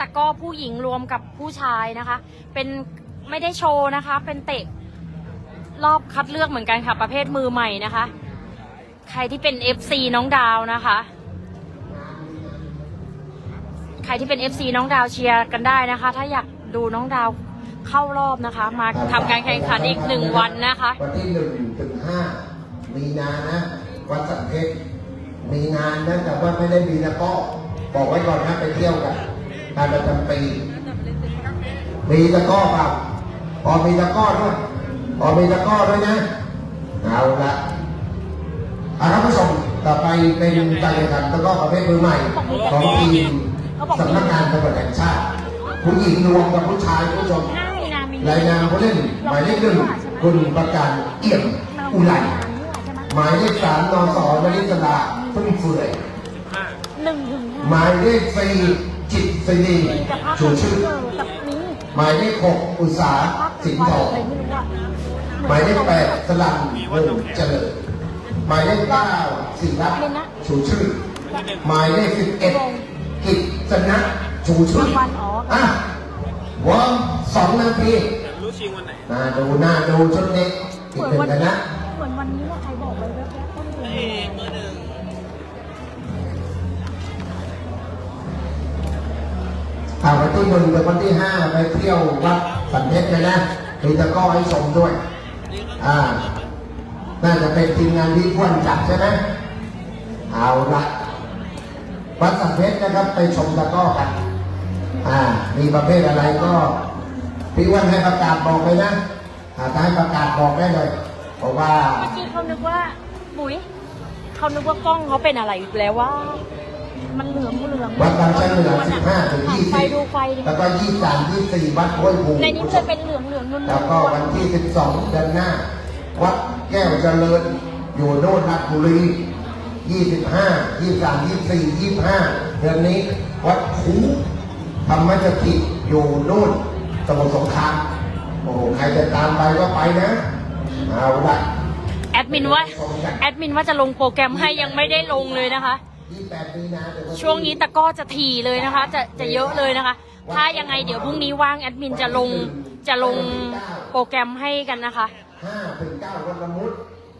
ตะกร้อผู้หญิงรวมกับผู้ชายนะคะ เป็นไม่ได้โชว์นะคะ เป็นเตะรอบคัดเลือกเหมือนกันค่ะ ประเภทมือใหม่นะคะ ใครที่เป็น FC น้องดาวนะคะ ใครที่เป็น FC น้องดาวเชียร์กันได้นะคะ ถ้าอยากดูน้องดาวเข้ารอบนะคะ มาทำการแข่งขันอีกหนึ่งวันนะคะ วันที่หนึ่งถึงห้ามีนานะวัดสันเพชรมีงานนะแต่ว่าไม่ได้มีนะก็บอกไว้ก่อนนะไปเที่ยวกัน การประจำปีมีตะกร้อเปล่าพอมีตะกร้อด้วยพอมีตะกร้อด้วยนะเอาละอาครับผู้ชมต่อไปเป็นการแข่งขันตะกร้อประเภทมือใหม่ ของทีมสำนักงานตำรวจแห่งชาติผู้หญิงรวมกับผู้ชายผู้ชมห้ามีนามีรายนามผู้เล่นหมายเลขหนึ่งคุณประกันเอี่ยมอุไรหมายเลขสามนสนริศลาพึ่งเฟื่อยหนึ่งถึงห้าหมายเลขสี่ จิตศินีจะภาคชูชื่อกับนี้หมายเลขหกอุตสาหภาคสิงห์ทองอะไรไม่รู้อะหมายเลขแปดสลันวงศ์เจริญหมายเลขเก้าสิรัตน์ชูชื่อ หมายเลขสิบเอ็ดกิจสนะชูชื่อวันอ๋ออะวอร์มสองนาทีรู้ชิงวันไหนน่าดูน่าดูชุดนี้อีกหนึ่งกันนะเหมือนวันนี้ว่าใครบอกไปแว๊ อ่าวันที่หนึ่งเป็นวันที่ห้าไปเที่ยววัดสันเพชรเลยนะมีตะก้อให้ชมด้วย อ่า น่าจะเป็นทีมงานที่พ่วนจัดใช่ไหมเอาละวัดสันเพชรนะครับไปชมตะก้อกัน อ่า มีประเภทอะไรก็พี่อ้วันให้ประกาศบอกเลยนะอาถ้าให้ประกาศบอกได้เลย เพราะว่าเมื่อกี้เขานึกว่าบุ๋ยเขานึกว่ากล้องเขาเป็นอะไรอีกแล้วว่า มันเหลืองเหลืองวัดบางชันเหนือ15ถึงไฟ20ดูไฟดิแล้วก็23 24วัดห้วยภูในนี้มันจะเป็นเหลืองเหลืองนุ่นๆแล้วก็วันที่12เดือนหน้า วัดแก้วเจริญอยู่โน่นราชบุรี25 23 24 25เดือนนี้ วัดคูธรรมสถิตอยู่โน่นสมุทรสงครามโอ้โหใครจะตามไปก็ไปนะเอาละแอดมินว่าแอดมินว่าจะลงโปรแกรมให้ยังไม่ได้ลงเลยนะคะ 28มีนาถึงช่วงนี้ตะกร้อจะถี่เลยนะคะ จะจะเยอะเลยนะคะ ถ้ายังไงเดี๋ยวพรุ่งนี้ว่างแอดมินจะลงจะลงโปรแกรมให้กันนะคะ5ถึง9วันละมุด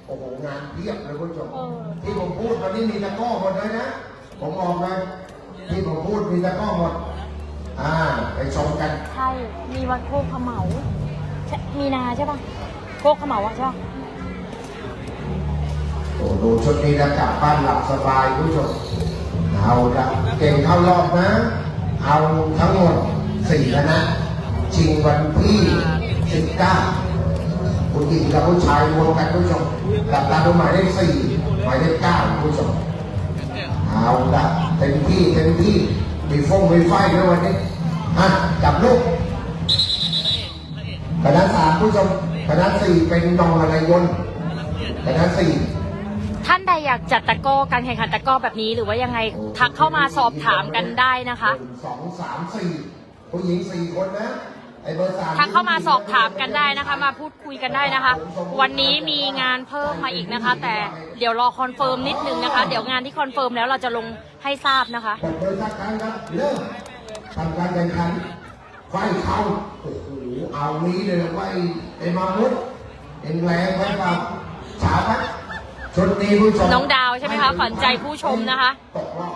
โอ้โหงานเพียบเลยคุณผู้ชมเออที่ผมพูดวันนี้มีตะกร้อหมดเลยนะ ผมบอกเลยที่ผมพูดมีตะกร้อหมด อ่าไปชมกัน ใช่ มีวัดโคกเขมเหลาใช่มีนาใช่ปะโคกเขมเหลาอะใช่ปะ โอ้ดูชุดนี้แล้วกลับบ้านหลับสบายคุณผู้ชมเอาละเก่งเข้ารอบนะ เอาทั้งหมดสี่คณะชิงวันที่สิบเก้าผู้หญิงกับผู้ชายรวมกันคุณผู้ชมกับตาดูหมายเลขสี่หมายเลขเก้าคุณผู้ชมเอาละเต็มที่เต็มที่มีฟงมีไฟด้วยวันนี้อะจับลูกคณะสามผู้ชมคณะสี่เป็นนองอะไรยนคณะสี่ ท่านใดอยากจัดตะกร้อการแข่งขันตะกร้อแบบนี้หรือว่ายังไงทักเข้ามาสอบถามกันได้นะคะหนึ่งสองสามสี่ผู้หญิงสี่คนนะไอ้เบอร์สามทักเข้ามาสอบถามกันได้นะคะ มาพูดคุยกันได้นะคะ วันนี้มีงานเพิ่มมาอีกนะคะ แต่เดี๋ยวรอคอนเฟิร์มนิดนึงนะคะ เดี๋ยวงานที่คอนเฟิร์มแล้วเราจะลงให้ทราบนะคะเปิดเผยสักครั้งครับเริ่มทำการแข่งขันไฟเข้าโอ้โหเอานี้เลยไว้ไอ้มามุดเอ็นแรงไว้เปล่าฉาพัก ชุดนี้ผู้ชมน้องดาวใช่ไหมคะขวัญใจผู้ชมนะคะ ตกรอบ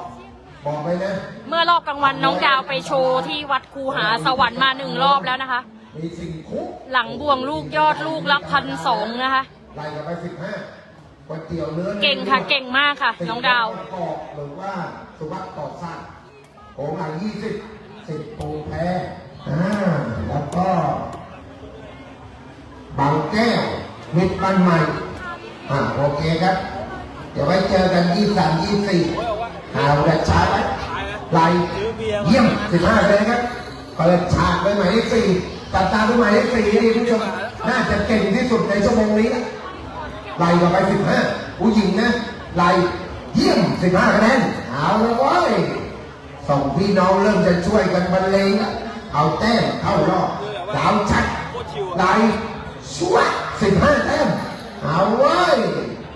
บอกไปนะเมื่อรอบกลางวันน้องดาวไปโชว์ที่วัดคูหาสวรรค์มาหนึ่งรอบแล้วนะคะ มีสิ่งคุกหลังบ่วงลูกยอดลูกละพันสองนะคะ ไล่กันไปสิบห้าก๋วยเตี๋ยวเนื้อเก่งค่ะเก่งมากค่ะ น้องดาว กอกหรือว่าสุวัสดิ์ต่อสร้างโงหลังยี่สิบสิบปูแพ้อ่าแล้วก็บางแก้วมิตรบ้านใหม่ อ่าโอเคครับ เดี๋ยวไว้เจอกันยี่สามยี่สี่หาดัช้าไว้ไล่เยี่ยมสิบห้าเลยครับเปิดฉากไว้หมายเลขสี่จัดตาด้วยหมายเลขสี่นี่ผู้ชมน่าจะเก่งที่สุดในชั่วโมงนี้นะไล่ต่อไปสิบห้าผู้หญิงนะไล่เยี่ยมสิบห้าคะแนนเอาละเว้ยสองพี่น้องเริ่มจะช่วยกันบรรเลงละเอาแต้มเข้ารอบดาวชัดไล่ชัวสิบห้าแต้ม เอาเว้ย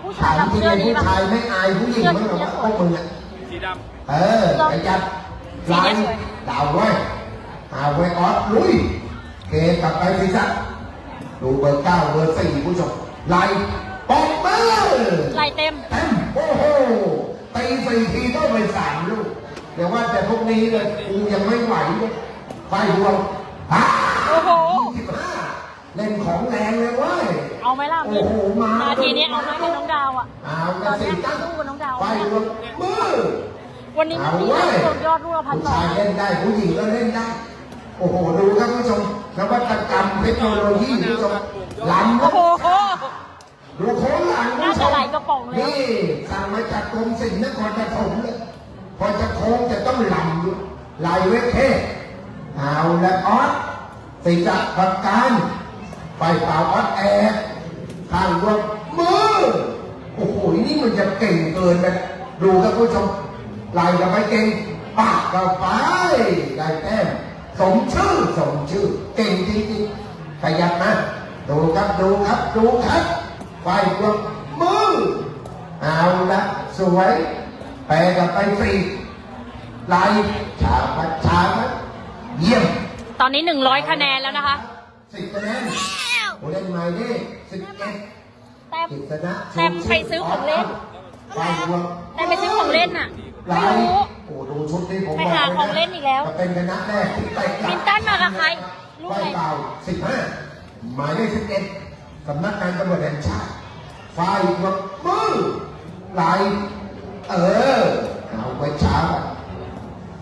ผู้ถาชายมรับจริงเสื้อๆนี้ผู้ปะชายไม่อายผู้หญิงมั้งเหรอว่าพวกมึงอะ สีดเออไปจัดสีไล่เนี้ยสวยดาวไว้เอาไว้ออสลุยเกกลับไปสิสักดูเบอร์เก้าเบอร์สี่ผู้ชมไล่ปอกมือลายเต็ม เต็มโอ้โหตีสี่ทีต้องไปสามลูกเดี๋ยวว่าแต่พวกนี้เลยกูยังไม่ไหวเลยไฟดวงฮ่าโอ้โห ยี่สิบห้าเล่นของแรงเลยเว้ย เอาไหมล่ะมานาทีนี้เอาไหมเป็นน้องดาวอะตอนนี้ตั้งสู้กับน้องดาวไฟดวงมือวันนี้มันมีโดนยอดรูปพันสอชางยเล่นได้ผู้หญิงก็เล่นได้โอ้โหดูครับผู้ชมนวัตกรรมเทคโนโลยีผู้ชมล้ำโอ้โหดูโค้งหลังน่าจะไหลกระป๋องเลยนี่สั่งมาจากกรมศิลป์นครปฐมเลยพอจะโค้งจะต้องหลำดูลายเวทเทเอาละออสศิษะประการไฟเป่าออสแอร์ ข้างรวมมือ โอ้โห นี่มันจะเก่งเกินไปดูครับผู้ชมลายกับไปเก่งปากกับไปได้แต้มสมชื่อสมชื่อ เก่งจริงๆขยับนะดูครับดูครับดูครับไฟรวมมือเอาละสวยแปลกับไปฟรีลายชาพัดชาพัดเยี่ยม ตอนนี้หนึ่งร้อยคะแนนแล้วนะคะ สิบคะแนน ผู้เล่นใหม่นี่สิบเอ็ดแต้ม กิษณะแต้มไปซื้อของเล่นไฟรวมแต้มไปซื้อของเล่นน่ะลาไม่ยรู้ โอ้ดูชุดนี้ผมไปหาของเล่นอีกแล้วจะเป็นคณะแรกที่ไปกลับมินตันมากับใครลูกไฟอะไรเบาสิบห้าหมายเลขสิบเอ็ดสำนักงานตำรวจแห่งชาติไฟรวมมือลายเออเอาไว้ช้า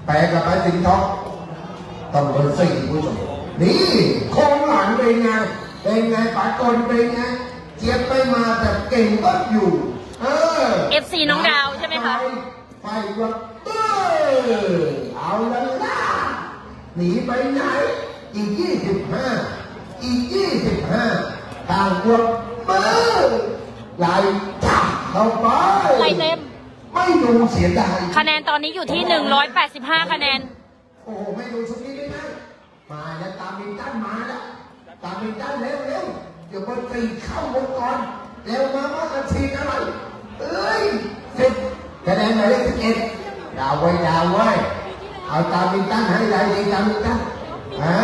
แปลกับไปสิงห์ทองต้องเบอร์สี่ผู้ชมนี่โค้งหลังเป็นไง เป็นไงปากกลเป็นไงเจี๊ยบไปมาแต่เก่งก็อยู่ เออ FC น้องดาวใช่ไหมคะ ไฟวับเบ้อเอาละล่ะหนีไปไหน อีกยี่สิบห้าอีกยี่สิบห้าทางวับเบ้อไหลจับเข้าไปไหลเต็ม ไม่ดูเสียดายคะแนนตอนนี้อยู่ที่ 185 คะแนน โอ้โหไม่ดูชุดนี้ได้ไหมมาแล้วตามมินตันมาแล้ว ตามมินตันเร็วเร็วเดี๋ยวมันตีเข้าวงกรเร็วมาว่ากันทีอะไรเอ้ยสิบคะแนนหมายเลขสิบเอ็ดดาวไว้ดาวไว้เอาตามมินตันให้ได้ดีตามมินตันอ่า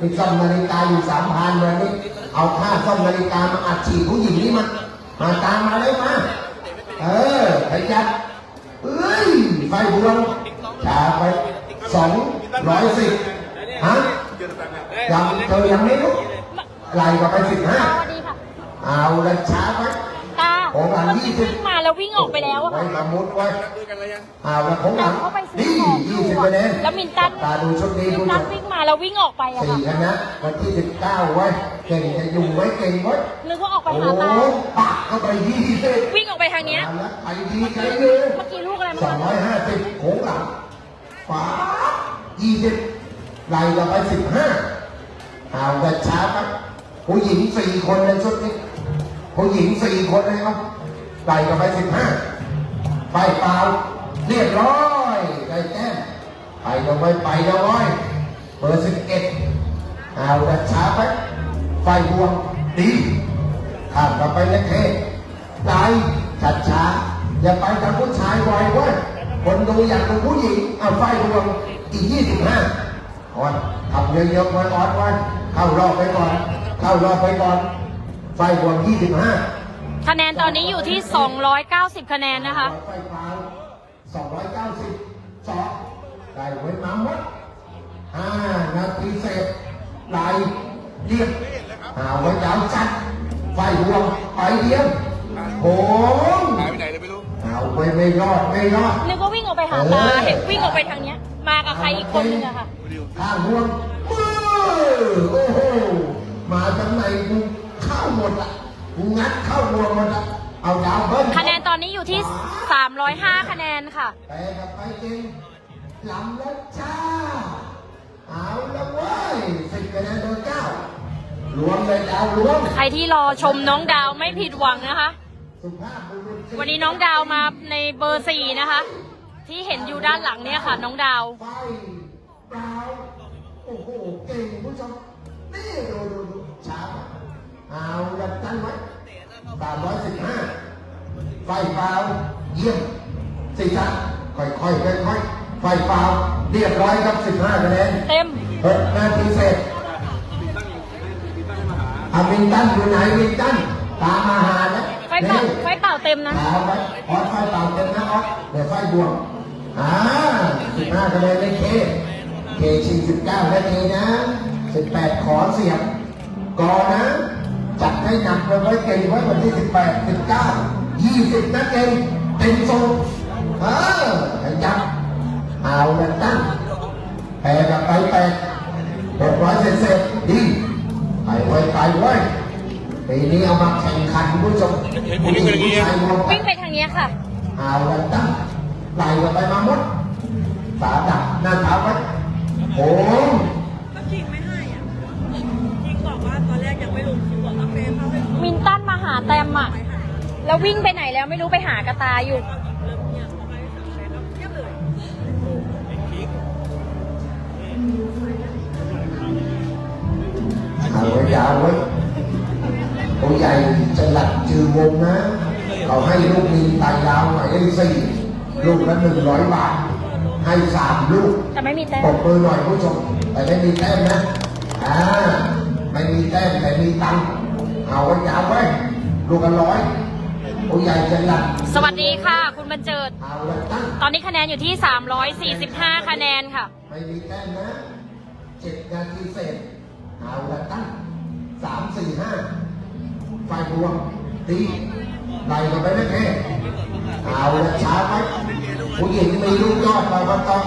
มีซ่อมนาฬิกาอยู่สามพันวันนี้เอาค่าซ่อมนาฬิกามาอัดฉีดผู้หญิงนี่มามาตามมาเลยมาเออขยับเอ้ยไฟบวงชาไปสองร้อยสิบฮะ ยังเธอยังไม่รู้ไล่ก็ไปสิบห้าสวัสดีค่ะเอาละช้าไปตาของหลังยี่สิบวิ่งมาแล้ววิ่งออกไปแล้วอะไว้ค่ะมามุดไว้เอาละของหลังเขาไปซื้อนี่ของยี่สิบคะแนนแล้วมินตันตาดูชุดนี้มิผู้นชตันมวิ่งมาแล้ววิ่งออกไปอะสี่ค่ะคณะวันที่สิบเก้าไว้เก่งจะอยู่ไว้เก่งไว้นึกว่าออกไปโอ้หาตาปากเข้าไปยี่สิบวิ่งออกไปทางเนี้ยเอาละไปดีใจเลยเมื่อกี้ลูกอะไรสอมางร้อยห้าสิบโขงหลังฝายี่สิบ ไล่เราไปสิบห้าเอาแต่ช้าครับผู้หญิงสี่คนในชุดนี้ผู้หญิงสี่คนเลยครับไล่เราไปสิบห้าไฟเปล่าเรียบร้อยได้แต้มไปเราไปไปเราไว้เบอร์สิบเอ็ดเอาแต่ช้าไปไฟบวงดีข้ามเราไปเล็กเทไล่ช้าช้าอย่าไปทางผู้ชายไวเว้ยคนดูอยากดูผู้หญิงเอาไฟบวงอีกยี่สิบห้า ออนทำเยอะๆไว้ออนไว้เข้ารอบไปก่อน เข้ารอบไปก่อน ไฟบวม25 คะแนนตอนนี้อยู่ที่ 290 คะแนนนะคะไฟฟ้า290สองได้ไว้มาหมด5นาทีเสร็จไหลเรียบหาไว้ยาวจัดไฟบวมไปเดียวโอ้งหายไปไหนเลยไม่รู้เอาไว้ไม่รอดไม่รอดนึกว่าวิ่งออกไปหาตาเห็นวิ่งออกไปทางเนี้ย มากับใครอีกคนนึงอะค่ะข้างห่วงมือโอ้โหมาทางไหนกูเข้าหมดอะกูงัดเข้าห่วงหมดอะเอาดาวเบิ้ลคะแนนตอนนี้อยู่ที่ 305 คะแนนค่ะแปลกับไปเก่งลำแล้วจ้าเอาละเว้ยสิบคะแนนโดนเก้ารวมเลยดาวรวมใครที่รอชมน้องดาวไม่ผิดหวังนะคะสุภาพบุรุษวันนี้น้องดาวมาในเบอร์สี่นะคะ ที่เห็นอยู่ด้านหลังเนี่ยค่ะ น้องดาวไฟดาวโอ้โหเก่งผู้ชมนี่ดูดูดูช้าเอาละตั้งไว้สามร้อยสิบห้าไฟเปล่าเยี่ยมสี่ชั้นค่อยๆค่อยๆไฟเปล่าเรียบร้อยครับสิบห้าคะแนนเต็มหกนาทีเสร็จอามินตันอยู่ไหนมินตันตามมาหานะไฟเป่าไฟเป่าเต็มนะตามไว้ออสไฟเป่าเต็มนะออสเดี๋ยวไฟบวก อ่าสิบห้าคะแนนได้เค เคชิงสิบเก้านาทีนะสิบแปดขอเสียงกอนะ จัดให้หนักเลยไว้เก่งไว้วันที่สิบแปดสิบเก้ายี่สิบนะเก่งเต็มทรงเออขยับเอาละตั้งแปดกับไปแปดหกร้อยเศษเศษดีไปไว้ไปไว้ปีนี้เอามาแข่งขันคุณผู้ชมผู้หญิงผู้ชายรวมกัวิ่นงไปทางเนี้ยค่ะ เอาละตั้ง ไหลกันไปมาหมดสาดับหน้าเท้าไว้โอ้ก็คิงไม่ให้อะคิงบอกว่าตอนแรกยังไม่ลงคิงบอกว่าเฟรมเขาให้ลงมินตันมาหาแตมอะ แล้ววิ่งไปไหนแล้วไม่รู้ไปหากระตายอยู่ เริ่มเงียบพอไปสามเฟรมแล้วเงียบเลยเอาไว้ยาวไว้ผู้ใหญ่จะหลัดจือวงนะเขาให้ลูกมีตายยาวหน่อยได้สี่ ลูกละหนึ่งร้อยบาท ให้สามลูกแต่ไม่มีแต้ปมรบมือหน่อยผู้ชม แต่ไม่มีแต้มนะ อ่า ไม่มีแต้มแต่มีตังค์เอาไว้ยาวไว้ลูกละร้อยผู้ใหญ่จะหลับสวัสดีค่ะ คุณบรรเจิด เอาละตั้งตอนนี้คะแนนอยู่ที่ 345 คะแนนค่ะ ไม่มีแต้มนะเจ็ดนาทีเสร็จเอาละตั้งสามสี่ห้าไฟรวมตี ไล่กันไปไม่แพ้เอาละช้าไว้ผู้หญิงมีลูกยอดมาประกอบ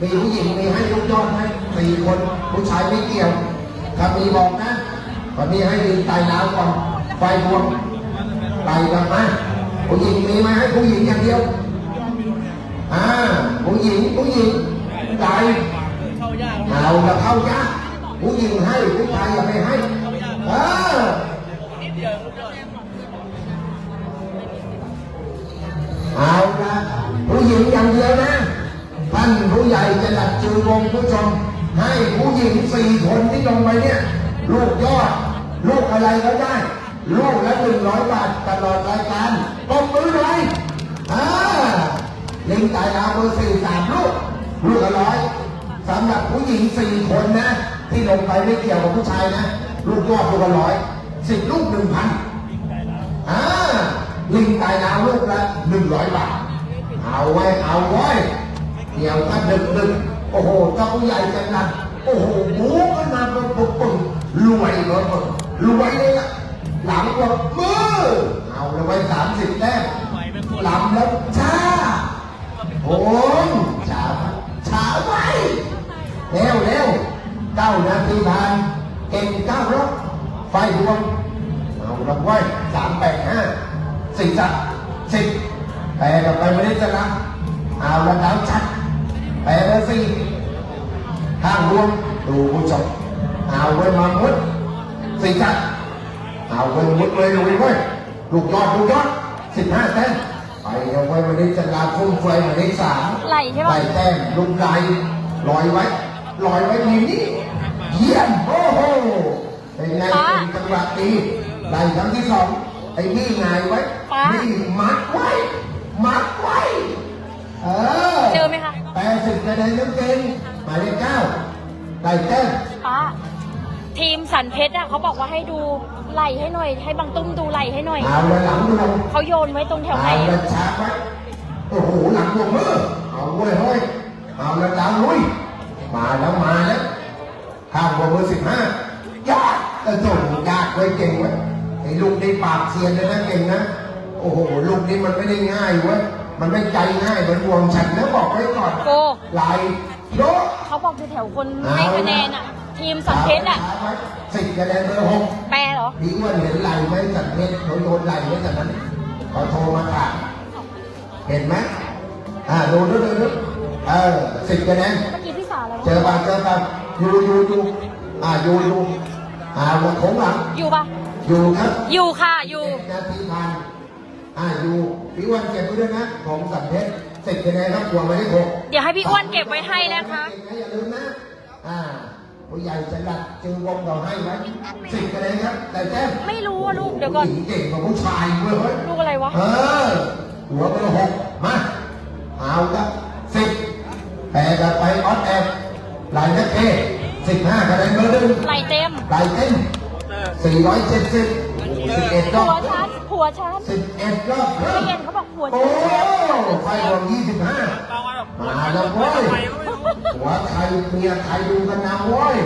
มีผู้หญิงมีให้ลูกยอดไหมสี่คนผู้ชายไม่เกี่ยวถ้ามีบอกนะวันนี้ให้ดีไตายน้ำก่อนไฟรวมไล่กันมาผู้หญิงมีไหมให้ผู้หญิงอย่างเดียวอ่าผู้หญิงผู้หญิงใจเอาละเข้ายากผู้หญิงให้ผู้ชายอย่าไปให้เออ เอาละผู้หญิงอย่างเดียวนะท่านผู้ใหญ่จะหลัดจูวงผู้ชม ให้ผู้หญิงสี่คนที่ลงไปเนี่ย ลูกยอด ลูกอะไรก็ได้ ลูกละหนึ่งร้อยบาทตลอดรายการตบมือหน่อยอ่าลิงตายดาวเบอร์สี่สามลูก ลูกละร้อยสำหรับผู้หญิงสี่คนนะ ที่ลงไปไม่เกี่ยวกับผู้ชายนะ ลูกยอดลูกละร้อยสิบลูกหนึ่งพันอ่า ลิงตายดาวลูกละหนึ่งร้อยบาท เอาไว้ เอาไว้เดี๋ยวถ้าดึกดึกโอ้โหเจ้าใหญ่จังนะโอ้โหบู๊ขึ้นมาปุ๊บปุ๊บปุ๊บรวยเลยปุ๊บรวยเลยอะหลังกดมือเอาเลยไว้สามสิบแต้มลำแล้วช้าโอ้ยช้าช้าไว้เร็วเร็วเก้านาทีผ่านเก่งเก้ารถไฟดวงเอาละไว้สามแปดห้า สี่สักสิบแปดกับไปไม่ได้จะรับเอาละดาวชัดแปดและสี่ข้างรวมดูผู้ชมเอาไว้มามุดสี่สักเอาไว้มุดเลยลุยไว้ลูกยอดลูกยอดสิบห้าแต้มไปเอาไว้วันนี้จะลาทุ่มไฟวันนี้สามไหลใช่ปะไหลแต้มลุกไหลลอยไว้ลอยไว้ทีนี้เยี่ยมโอ้โหเป็นไงป๊าเป็นจังหวะดีไหลครั้งที่สองไอ้นี่ไงายไว้ ป๊านี่มัดไว้ มัดไว้ เออเจอไหมคะแปดสิบคะแนนยังเก่งหมายเลขเก้าได้แต้มป้าทีมสันเพชรอะเขาบอกว่าให้ดูไหลให้หน่อย ให้บางตุ้มดูไหลให้หน่อย เอาละหลังดวงเขาโยนไว้ตรงแถวไหน เอาละชาร์จไว้โอ้โหหลังดวงมือเอาเว้ยเฮ้ยเอาละดาวลุย มาแล้วมาแล้วข้างบนเบอร์สิบห้ายอดกระส่งยากไว้ยเก่งไว้ยไอ้ลูกนี้ปากเซียนเลยนะเก่งนะ โอ้โหลูกนี้มันไม่ได้ง่ายเว้ยมันไม่ใจง่ายเหมือนวงฉันนะบอกไว้ก่อนโก ไหลโยกเขาบอกอยู่แถวคนให้คะแนนอะ ทีมสันเพชรอะ สิบคะแนนเบอร์หกแปลเหรอ พี่อ้วนเห็นไหลไหมสันเพชรเขาโยนไหลไว้จากนั้นเขาโทรมาถามเห็นไหมอ่าดูดูดูดูเออสิบคะแนน เมื่อกี้พี่สาวแล้วเจอป่ะเจอป่ะอยู่อยู่อยู่อ่าอยู่อยู่อ่าหัวโค้งหลังอยู่ปะอยู่ครับอยู่ค่ะ อยู่เจ็ดนาทีผ่าน อ่าอยู่พี่อ้วนเก็บไว้ด้วยนะของสันเพชรสิบคะแนนครับหัวไม่ได้หกเดี๋ยวให้พี่อ้วนเก็บไว้ให้นะคะ อย่าลืมนะ อ่าผู้ใหญ่จะหลัดจือวงเราให้ไว้สิบคะแนนครับ แต่แจ้มไม่รู้อะลูกเดี๋ยวก่อนผู้หญิงเก่งกว่าผู้ชายเว้ยเฮ้ยลูกอะไรวะ เออ หัวเบอร์หกมาเอาครับสิบแปดกับไปออสแอสิบห้าคะแนนเบอร์หนึ่งไหลเต็มลายเต้นสี่ร้อยเจ็ดสิบสิบเอ็ดร ผัอวบฉันผัวฉันสิบเอ็ดรอบเพิ่มเรียนเขาบอกผัวโอ้ฉันไฟรวมยี่สิบห้ามาแล้วเว้ยหัวใครเมียใครดูกันนะเว้ย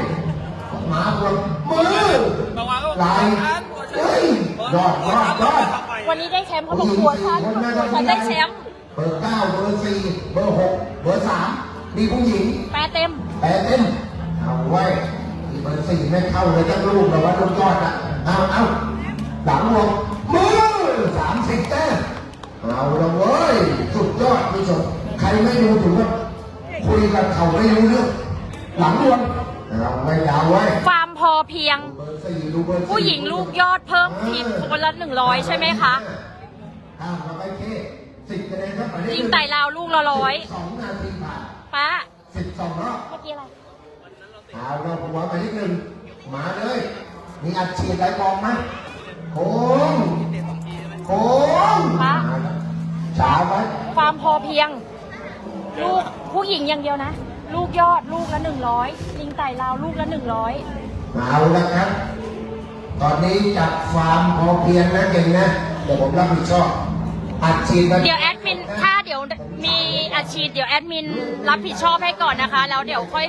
มาบนมือลายเฮ้ยยอดยอดยอด วันนี้ได้แชมป์เขาบอกผัวฉันผัวฉันได้แชมป์เบอร์เก้าเบอร์สี่เบอร์หกเบอร์สามมีผู้หญิงแปรเต็ม แปดเต้นเอาไว้ที่เบอร์สี่ไม่เข้าเลยทั้งลูกแต่ว่าลูกยอดอะเอาเอาหลังวง มือสามสิบแต้มเอาละเว้ย สุดยอดผู้ชมใครไม่ดูถือว่าคุยกับเขาไม่รู้เรื่อง หลังวงเราไม่ยาวไว้ฟาร์มพอเพียงเบอร์สี่ดูเบอร์สี่ผู้หญิงลูกยอดเพิ่มทีมคนละหนึ่งร้อยใช่ไหมคะข้ามมาไปเคสิบคะแนนครับหมายเลขยิงไต่ราวลูกละร้อยสองนาทีผ่านป้าสิบสองรอบเมื่อกี้อะไรเอาเราหัวไปนิดนึงมาเลยมีอัดฉีดอะไรบอกไหม โค้งโค้งช้าไปฟาร์มพอเพียง ลูกผู้หญิงอย่างเดียวนะ ลูกยอดลูกละหนึ่งร้อยลิงไต่ราวลูกละหนึ่งร้อยเอาละครับ ตอนนี้จัดฟาร์มพอเพียงนะเก่งนะ เดี๋ยวผมรับผิดชอบอัดฉีดไปเดี๋ยวแอดมินถ้าเดี๋ยวมีอาชีพเดี๋ยวแอดมินรับผิดชอบให้ก่อนนะคะ แล้วเดี๋ยวค่อย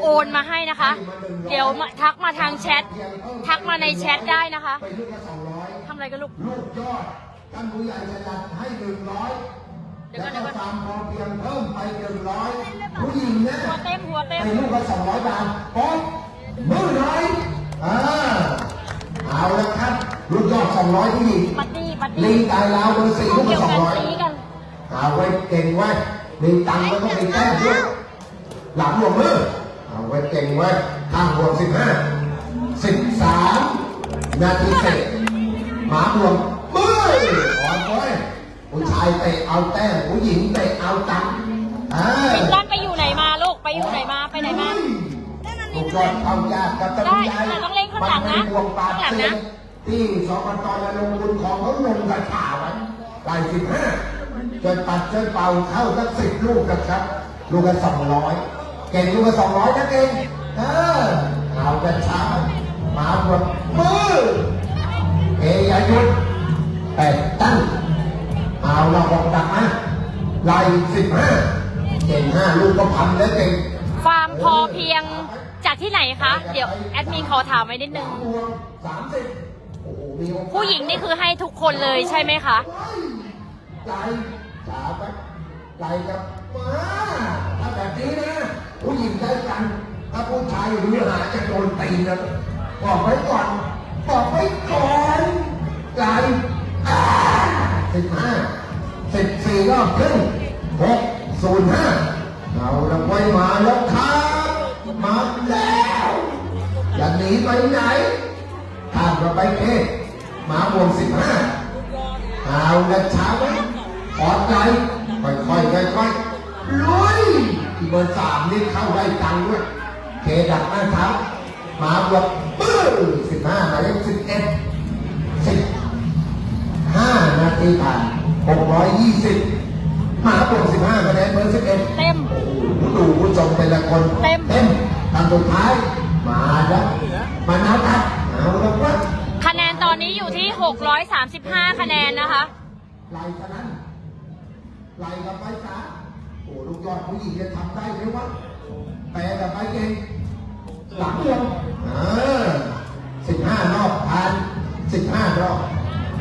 โอนมาให้นะคะ เดี๋ยวมาทักมาทางแชท ทักมาในแชทได้นะคะไปลูกละสองร้อยทำอะไรกันลูกลูกยอดท่านผู้ใหญ่จะจัดให้หนึ่งร้อยเดี๋ยวแล้วก่อนก็เดี๋ยวก่อนฟาร์มพอเพียงเพิ่มไปหนึ่งร้อยผู้หญิงนะหัวเต็มหัวเต็มไปลูกละสองร้อยบาทป๊อกมือร้อยอ่าเอาละครับลูกยอดสองร้อยผู้หญิงปัดดี้ปัดลิดี้งตายลาวเบอร์สี่ลูกเดีละยวสองกันร้อยสีกันเอาไว้เก่งไว้มีตังค์แล้วก็มีแต้มด้วยหลังหัวมือ เอาไว้เก่งไว้ข้างหัวสิบห้าสิบสามนาทีเสร็จหมาบวมมืออ่อนไว้ผู้ชายเตะเอาแต้มผู้หญิงเตะเอาตังค์อ่าลิงกันไปอยู่ไหนมาลูกไปอยู่ไหนมาไปไหนมาถูกยอดเข้ายากกับตะลุยายได้ต้องเล่นข้างหลังนะมัไม่วงปราบข้างหลังนะเซียนที่สปตระลงบุญของเขาลงกระถาไว้ลายสิบห้าจนปัดจนเป่าเข้าสักสิบลูกกันครับ ลูกกันสองร้อย เก่งลูกกันสองร้อยนะเก่งเออเอากันช้ามาหมดมือเอยายุดแปดตั้งเอาละหกดักนะลายสิบห้าเก่งห้าลูกก็พันแล้วเก่งฟาร์มพอเพียงจากที่ไหนคะ เดี๋ยวแอดมินขอถามไว้นิดนึงสามสิบโอ้โหมีโอกาสผู้หญิงนี่คือให้ทุกคนเลยใช่ไหมคะใจจ๋าไปใจกับมาถ้าแบบนี้นะ ผู้หญิงได้กัน ถ้าผู้ชายรู้หาจะโดนตีนะบอกไว้ก่อน บอกไว้ก่อนใจสิบห้าสิบสี่รอบครึ่งหกศูนย์ห้าเอาละไว้มาแล้วครับ มาแล้วอย่าหนีไปไหนข้ามเราไปเทมาบวงสิบห้าเอาละช้าไว้ปลอใจค่อยๆค่อยๆลุย ที่เบอร์สามนี่เข้าได้ตังค์ด้วยเคดักหน้าเท้าหมาบวกปื้อสิบห้าหมายเลขสิบเอ็ดสิบห้านาทีผ่านหกร้อยยี่สิบหมาบวกสิบห้าคะแนนเบอร์สิบเอ็ดเต็มโอ้โหดูผู้ชมเป็นละคนเต็มเต็มทำสุดท้ายมาแล้วมานับครับเอาแล้วว่าคะแนนตอนนี้อยู่ที่ 635 คะแนนนะคะไล่กันนั้นไล่กับไปสาโอ้ลูกยอดผู้หญิงจะทำได้ไหมวะแปรกับไปเก่งหลังวงเออสิบห้ารอบผ่านสิบห้ารอบ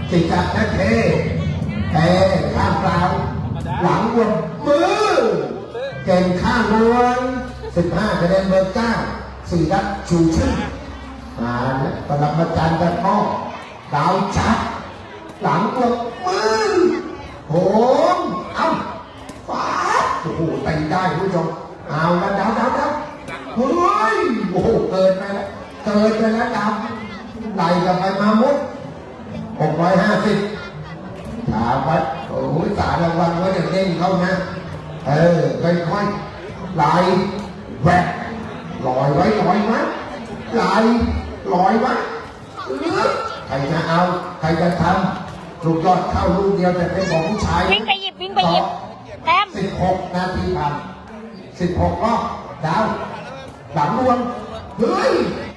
สิจับแท้เทแปรข้างเปล่าหลังวงมือเก่งข้างวงสิบห้าคะแนนเบอร์เก้าสี่รัตชูชื่ออ่าปรมาจารย์กันพ่อดาวจัดหลังกลบมือโหมเอ้าฟาดโอ้โหตีได้คุณผู้ชมเอาละดาวดาวดาวเฮ้ยโอ้โหเกินไปแล้วเกินไปแล้วดาวไหลกันไปมามุดหกร้อยห้าสิบถามวัดโอ้โหสารรางวัลไว้เดี๋ยวเด้งเข้านะเออค่อยๆไหลแหวกลอยไว้ลอยไว้ไหลลอยไว้ใครจะเอาใครจะทำลูกยอดเข้าลูกเดียวแต่เป็นของผู้ชายวิ่งไปหยิบวิ่งไปหยิบ แต้มสิบหกนาทีผ่านสิบหกรอบดาวหลังรวมเฮ้ย